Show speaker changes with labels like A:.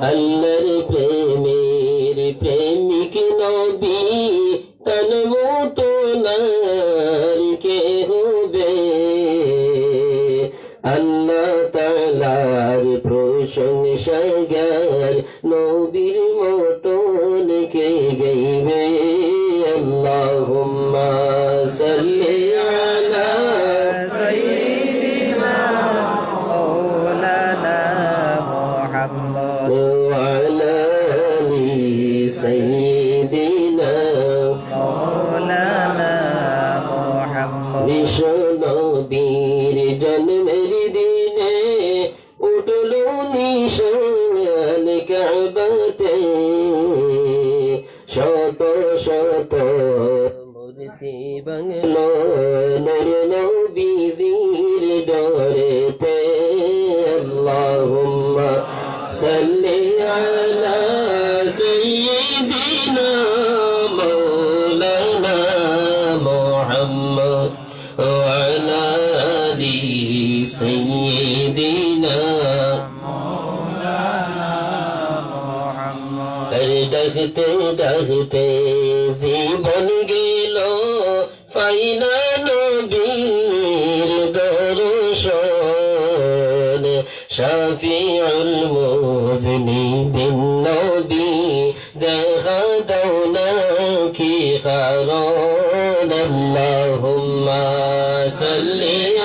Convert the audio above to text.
A: আল্লাহর প্রেমের প্রেমিক নবী তন মতো কে হবে আল্লাহ তালার প্রশংসাগার নবীর মতন কে গাইবে? আল্লাহুম্মা সাল্লি আলা
B: সাইয়্যিদিনা মাওলানা মুহাম্মদ
A: وعلى آل سيدنا
B: مولانا محمد
A: বিশ্বনবীর জন্মের দিনে উঠল নিশান কাবাতে শত শত মূর্তি বাংলো নর নবীজির ডরেতে আল্লাহুম্মা সাল্লি آل سيدنا
B: محمد
A: আর ডাকতে ডাকতে জীবন গেল ফাইনা নবীর দর্শন শাফিউল মুজনিবিন নবী দেখা দাও না কি কারণ আল্লাহুম্মা সাল্লি